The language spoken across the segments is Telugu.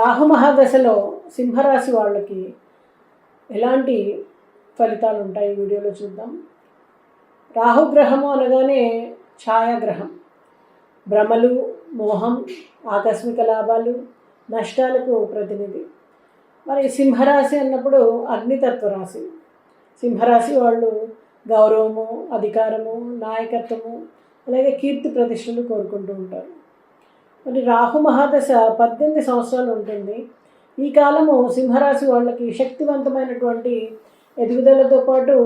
రాహు మహాదశలో సింహరాశి వాళ్ళకి ఎలాంటి ఫలితాలు ఉంటాయి వీడియోలో చూద్దాం. రాహుగ్రహము అనగానే ఛాయాగ్రహం. భ్రమలు మోహం ఆకస్మిక లాభాలు నష్టాలకు ప్రతినిధి. మరి సింహరాశి అన్నప్పుడు అగ్నితత్వ రాశి. సింహరాశి వాళ్ళు గౌరవము అధికారము నాయకత్వము అలాగే కీర్తి ప్రతిష్టలు కోరుకుంటూ ఉంటారు. మరి రాహు మహాదశ పద్దెనిమిది సంవత్సరాలు ఉంటుంది. ఈ కాలము సింహరాశి వాళ్ళకి శక్తివంతమైనటువంటి ఎదుగుదలతో పాటు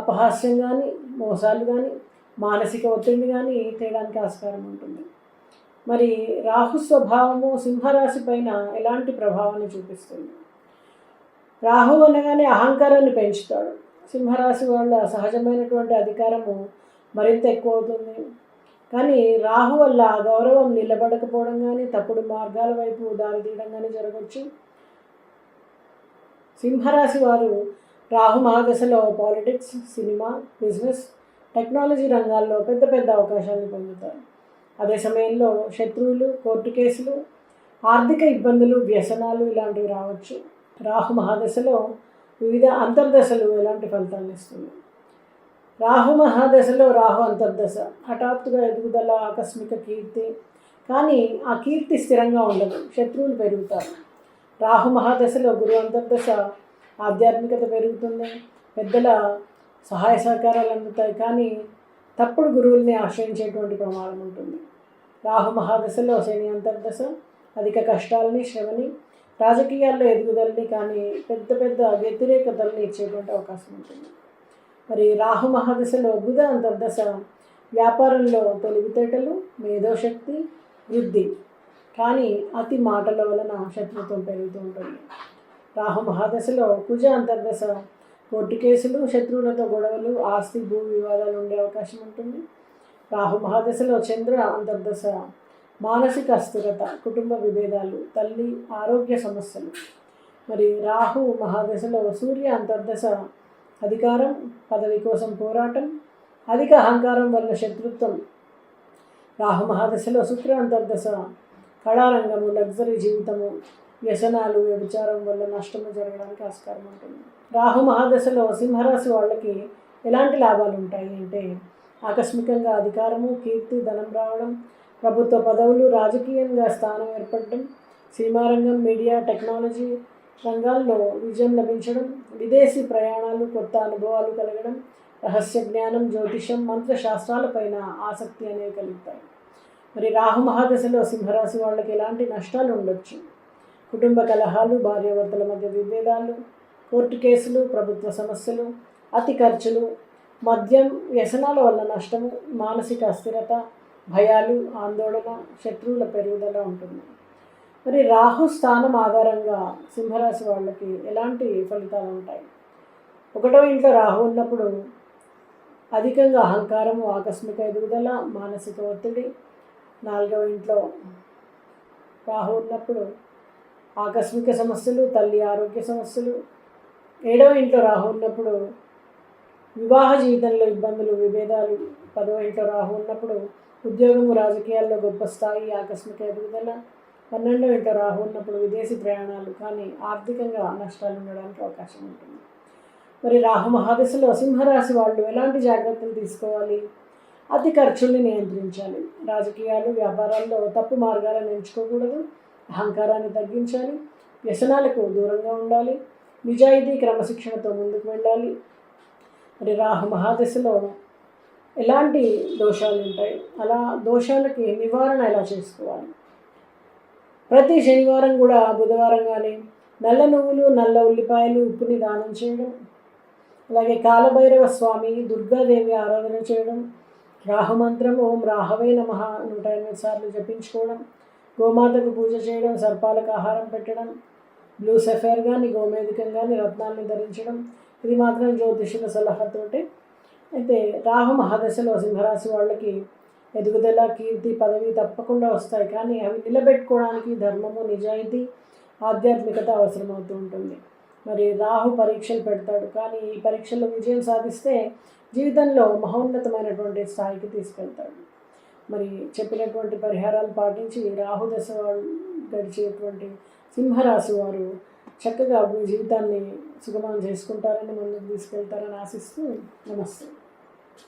అపహాస్యం కానీ మోసాలు కానీ మానసిక ఒత్తిడి కానీ తేయడానికి ఆస్కారం ఉంటుంది. మరి రాహు స్వభావము సింహరాశి పైన ఎలాంటి ప్రభావాన్ని చూపిస్తుంది? రాహు అనగానే అహంకారాన్ని పెంచుతాడు. సింహరాశి వాళ్ళ సహజమైనటువంటి అధికారము మరింత ఎక్కువ అవుతుంది. కానీ రాహు వల్ల ఆ గౌరవం నిలబడకపోవడం కానీ తప్పుడు మార్గాల వైపు దారితీయడం కానీ జరగవచ్చు సింహరాశి వారు రాహు మహాదశలో పాలిటిక్స్ సినిమా బిజినెస్ టెక్నాలజీ రంగాల్లో పెద్ద పెద్ద అవకాశాలను పొందుతారు. అదే సమయంలో శత్రువులు కోర్టు కేసులు ఆర్థిక ఇబ్బందులు వ్యసనాలు ఇలాంటివి రావచ్చు. రాహు మహాదశలో వివిధ అంతర్దశలు ఎలాంటి ఫలితాలను ఇస్తుంది రాహు మహాదశలో రాహు అంతర్దశ. హఠాత్తుగా ఎదుగుదల ఆకస్మిక కీర్తి. కానీ ఆ కీర్తి స్థిరంగా ఉండదు. శత్రువులు పెరుగుతారు. రాహు మహాదశలో గురు అంతర్దశ ఆధ్యాత్మికత పెరుగుతుంది. పెద్దల సహాయ సహకారాలు అందుతాయి. కానీ తప్పుడు గురువుల్ని ఆశ్రయించేటువంటి ప్రమాదం ఉంటుంది. రాహు మహాదశలో శని అంతర్దశ అధిక కష్టాలని శ్రమని రాజకీయాల్లో ఎదుగుదలని కానీ పెద్ద పెద్ద వ్యతిరేకతల్ని ఇచ్చేటువంటి అవకాశం ఉంటుంది. మరి రాహు మహాదశలో బుధ అంతర్దశ వ్యాపారంలో తెలివితేటలు మేధోశక్తి వృద్ధి. కానీ అతి మాటల వలన శత్రుత్వం పెరుగుతూ ఉంటుంది. రాహు మహాదశలో కుజ అంతర్దశ కోర్టు కేసులు శత్రువులతో గొడవలు ఆస్తి భూ వివాదాలు ఉండే అవకాశం ఉంటుంది. రాహు మహాదశలో చంద్ర అంతర్దశ మానసిక అస్థిరత కుటుంబ విభేదాలు తల్లి ఆరోగ్య సమస్యలు. మరి రాహు మహాదశలో సూర్య అంతర్దశ అధికారం పదవి కోసం పోరాటం అధిక అహంకారం వల్ల శత్రుత్వం. రాహు మహాదశలో శుక్ర అంతర్దశ. కళారంగము లగ్జరీ జీవితము వ్యసనాలు వ్యభిచారం వల్ల నష్టము జరగడానికి ఆస్కారం ఉంటుంది. రాహు మహాదశలో సింహరాశి వాళ్ళకి ఎలాంటి లాభాలు ఉంటాయి అంటే ఆకస్మికంగా అధికారము కీర్తి ధనం రావడం ప్రభుత్వ పదవులు రాజకీయంగా స్థానం ఏర్పడడం సినిమా రంగం మీడియా టెక్నాలజీ రంగాల్లో విజయం లభించడం విదేశీ ప్రయాణాలు కొత్త అనుభవాలు కలగడం రహస్య జ్ఞానం జ్యోతిషం మంత్రశాస్త్రాలపైన ఆసక్తి అనేవి కలుగుతాయి. మరి రాహు మహాదశలో సింహరాశి వాళ్ళకి ఎలాంటి నష్టాలు ఉండొచ్చు? కుటుంబ కలహాలు భార్యాభర్తల మధ్య విభేదాలు కోర్టు కేసులు ప్రభుత్వ సమస్యలు అతి ఖర్చులు మద్యం వ్యసనాల వల్ల నష్టము మానసిక అస్థిరత భయాలు ఆందోళన శత్రువుల పెరుగుదల ఉంటుంది. మరి రాహు స్థానం ఆధారంగా సింహరాశి వాళ్ళకి ఎలాంటి ఫలితాలు ఉంటాయి? ఒకటో ఇంట్లో రాహు ఉన్నప్పుడు అధికంగా అహంకారము ఆకస్మిక ఎదుగుదల మానసిక ఒత్తిడి. నాలుగవ ఇంట్లో రాహు ఉన్నప్పుడు ఆకస్మిక సమస్యలు తల్లి ఆరోగ్య సమస్యలు. ఏడవ ఇంట్లో రాహు ఉన్నప్పుడు వివాహ జీవితంలో ఇబ్బందులు విభేదాలు. పదవ ఇంట్లో రాహు ఉన్నప్పుడు ఉద్యోగము రాజకీయాల్లో గొప్ప స్థాయి ఆకస్మిక ఎదుగుదల. పన్నెండో ఇంట్లో రాహు ఉన్నప్పుడు విదేశీ ప్రయాణాలు కానీ ఆర్థికంగా నష్టాలు ఉండడానికి అవకాశం ఉంటుంది. మరి రాహు మహాదశలో సింహరాశి వాళ్ళు ఎలాంటి జాగ్రత్తలు తీసుకోవాలి? అతి ఖర్చుల్ని నియంత్రించాలి. రాజకీయాలు వ్యాపారాల్లో తప్పు మార్గాలను ఎంచుకోకూడదు. అహంకారాన్ని తగ్గించాలి. వ్యసనాలకు దూరంగా ఉండాలి. నిజాయితీ క్రమశిక్షణతో ముందుకు వెళ్ళాలి. మరి రాహు మహాదశలో ఎలాంటి దోషాలు ఉంటాయి? అలా దోషాలకి నివారణ ఎలా చేసుకోవాలి? ప్రతి శనివారం కూడా బుధవారం కానీ నల్ల నువ్వులు నల్ల ఉల్లిపాయలు ఉప్పుని దానం చేయడం. అలాగే కాలభైరవ స్వామి దుర్గాదేవి ఆరాధన చేయడం. రాహుమంత్రం ఓం రాహవే నమ నూట ఎనిమిది సార్లు జపించుకోవడం. గోమాతకు పూజ చేయడం సర్పాలకు ఆహారం పెట్టడం. బ్లూ సఫేర్ కానీ గోమేధికం కానీ రత్నాల్ని ధరించడం. ఇది మాత్రం జ్యోతిషుల సలహాతోటి. అయితే రాహు మహాదశలో సింహరాశి వాళ్ళకి ఎదుగుదల కీర్తి పదవి తప్పకుండా వస్తాయి. కానీ అవి నిలబెట్టుకోవడానికి ధర్మము నిజాయితీ ఆధ్యాత్మికత అవసరమవుతూ ఉంటుంది. మరి రాహు పరీక్షలు పెడతాడు. కానీ ఈ పరీక్షల్లో విజయం సాధిస్తే జీవితంలో మహోన్నతమైనటువంటి స్థాయికి తీసుకెళ్తాడు. మరి చెప్పినటువంటి పరిహారాలు పాటించి రాహు దశ వాళ్ళు గడిచేటువంటి సింహరాశి వారు చక్కగా మీ జీవితాన్ని సుగమం చేసుకుంటారని ముందుకు తీసుకెళ్తారని ఆశిస్తూ నమస్తే.